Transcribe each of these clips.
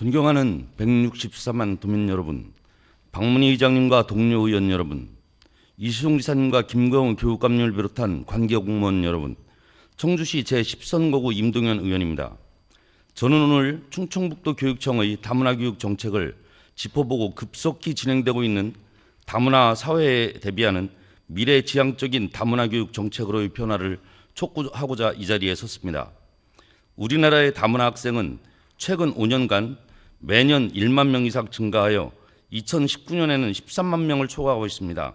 존경하는 164만 도민 여러분, 박문희 의장님과 동료 의원 여러분, 이수종 지사님과 김광우 교육감님을 비롯한 관계 공무원 여러분, 청주시 제10선거구 임동현 의원입니다. 저는 오늘 충청북도 교육청의 다문화 교육 정책을 짚어보고 급속히 진행되고 있는 다문화 사회에 대비하는 미래 지향적인 다문화 교육 정책으로의 변화를 촉구하고자 이 자리에 섰습니다. 우리나라의 다문화 학생은 최근 5년간 매년 1만 명 이상 증가하여 2019년에는 13만 명을 초과하고 있습니다.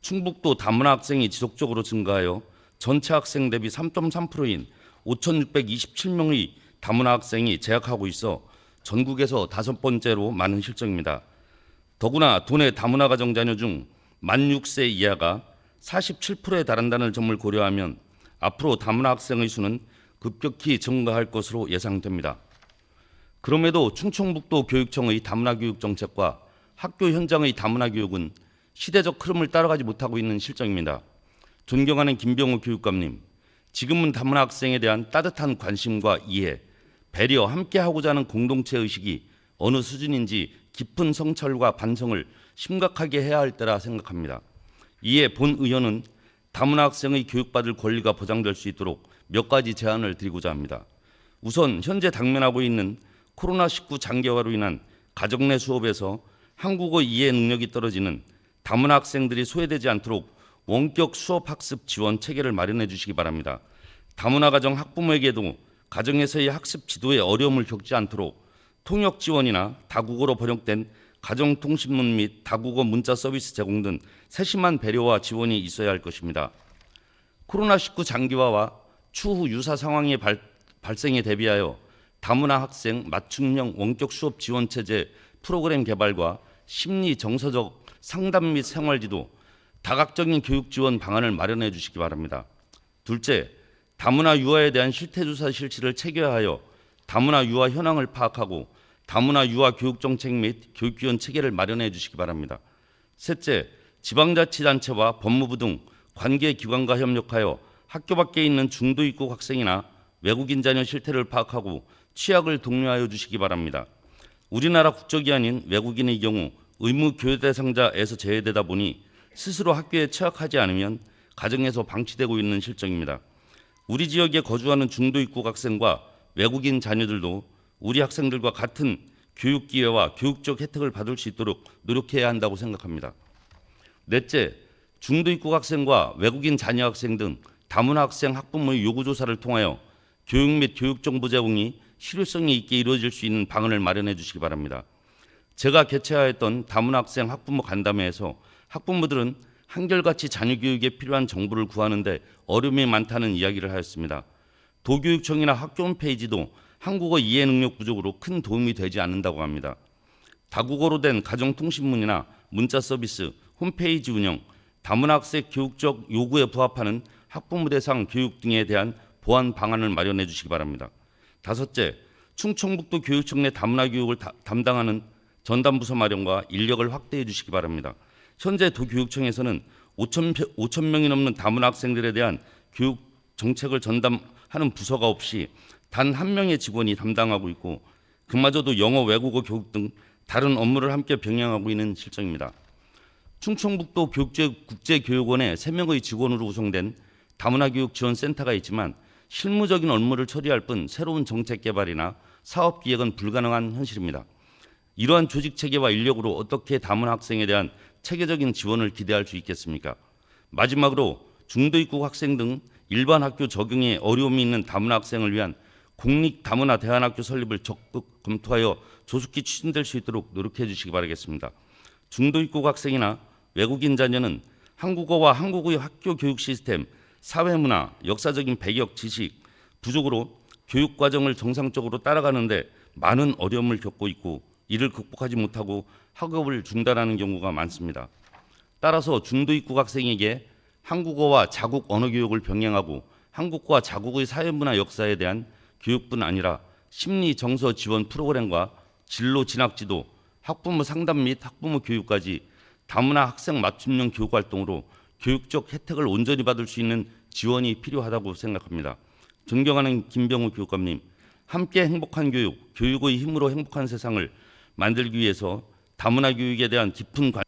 충북도 다문화 학생이 지속적으로 증가하여 전체 학생 대비 3.3%인 5,627명의 다문화 학생이 재학하고 있어 전국에서 다섯 번째로 많은 실정입니다. 더구나 도내 다문화 가정 자녀 중 만 6세 이하가 47%에 달한다는 점을 고려하면 앞으로 다문화 학생의 수는 급격히 증가할 것으로 예상됩니다. 그럼에도 충청북도 교육청의 다문화 교육 정책과 학교 현장의 다문화 교육은 시대적 흐름을 따라가지 못하고 있는 실정입니다. 존경하는 김병우 교육감님, 지금은 다문화 학생에 대한 따뜻한 관심과 이해, 배려, 함께 하고자 하는 공동체 의식이 어느 수준인지 깊은 성찰과 반성을 심각하게 해야 할 때라 생각합니다. 이에 본 의원은 다문화 학생의 교육받을 권리가 보장될 수 있도록 몇 가지 제안을 드리고자 합니다. 우선 현재 당면하고 있는 코로나19 장기화로 인한 가정 내 수업에서 한국어 이해 능력이 떨어지는 다문화 학생들이 소외되지 않도록 원격 수업 학습 지원 체계를 마련해 주시기 바랍니다. 다문화 가정 학부모에게도 가정에서의 학습 지도에 어려움을 겪지 않도록 통역 지원이나 다국어로 번역된 가정 통신문 및 다국어 문자 서비스 제공 등 세심한 배려와 지원이 있어야 할 것입니다. 코로나19 장기화와 추후 유사 상황의 발, 발생에 대비하여 다문화 학생 맞춤형 원격 수업 지원 체제 프로그램 개발과 심리 정서적 상담 및 생활 지도 다각적인 교육 지원 방안을 마련해 주시기 바랍니다. 둘째, 다문화 유아에 대한 실태 조사 실시를 체계화하여 다문화 유아 현황을 파악하고 다문화 유아 교육 정책 및 교육 지원 체계를 마련해 주시기 바랍니다. 셋째, 지방자치단체와 법무부 등 관계 기관과 협력하여 학교 밖에 있는 중도 입국 학생이나 외국인 자녀 실태를 파악하고 취약을 독려하여 주시기 바랍니다. 우리나라 국적이 아닌 외국인의 경우 의무 교육 대상자에서 제외되다 보니 스스로 학교에 취약하지 않으면 가정에서 방치되고 있는 실정입니다. 우리 지역에 거주하는 중도 입국 학생과 외국인 자녀들도 우리 학생들과 같은 교육 기회와 교육적 혜택을 받을 수 있도록 노력해야 한다고 생각합니다. 넷째, 중도 입국 학생과 외국인 자녀 학생 등 다문화 학생 학부모의 요구 조사를 통하여 교육 및 교육 정보 제공이 실효성이 있게 이루어질 수 있는 방안을 마련해 주시기 바랍니다. 제가 개최하였던 다문화 학생 학부모 간담회에서 학부모들은 한결같이 자녀 교육에 필요한 정보를 구하는데 어려움이 많다는 이야기를 하였습니다. 도교육청이나 학교 홈페이지도 한국어 이해 능력 부족으로 큰 도움이 되지 않는다고 합니다. 다국어로 된 가정통신문이나 문자 서비스, 홈페이지 운영, 다문화 학생 교육적 요구에 부합하는 학부모 대상 교육 등에 대한 보완 방안을 마련해 주시기 바랍니다. 다섯째, 충청북도 교육청 내 다문화 교육을 다- 담당하는 전담 부서 마련과 인력을 확대해 주시기 바랍니다. 현재 도교육청에서는 5천, 5천 명이 넘는 다문화 학생들에 대한 교육 정책을 전담하는 부서가 없이 단 한 명의 직원이 담당하고 있고 그마저도 영어, 외국어 교육 등 다른 업무를 함께 병행하고 있는 실정입니다. 충청북도 교육제 국제교육원에 3명의 직원으로 구성된 다문화교육 지원센터가 있지만 실무적인 업무를 처리할 뿐 새로운 정책 개발이나 사업 기획은 불가능한 현실입니다. 이러한 조직 체계와 인력으로 어떻게 다문화 학생에 대한 체계적인 지원을 기대할 수 있겠습니까? 마지막으로 중도 입국 학생 등 일반 학교 적용에 어려움이 있는 다문화 학생을 위한 공립 다문화 대안학교 설립을 적극 검토하여 조속히 추진될 수 있도록 노력해 주시기 바라겠습니다. 중도 입국 학생이나 외국인 자녀는 한국어와 한국의 학교 교육 시스템, 사회문화, 역사적인 배경, 지식 부족으로 교육 과정을 정상적으로 따라가는데 많은 어려움을 겪고 있고 이를 극복하지 못하고 학업을 중단하는 경우가 많습니다. 따라서 중도 입국 학생에게 한국어와 자국 언어 교육을 병행하고 한국과 자국의 사회문화 역사에 대한 교육뿐 아니라 심리 정서 지원 프로그램과 진로 진학 지도, 학부모 상담 및 학부모 교육까지 다문화 학생 맞춤형 교육 활동으로 교육적 혜택을 온전히 받을 수 있는 지원이 필요하다고 생각합니다. 존경하는 김병우 교육감님, 함께 행복한 교육, 교육의 힘으로 행복한 세상을 만들기 위해서 다문화 교육에 대한 깊은 관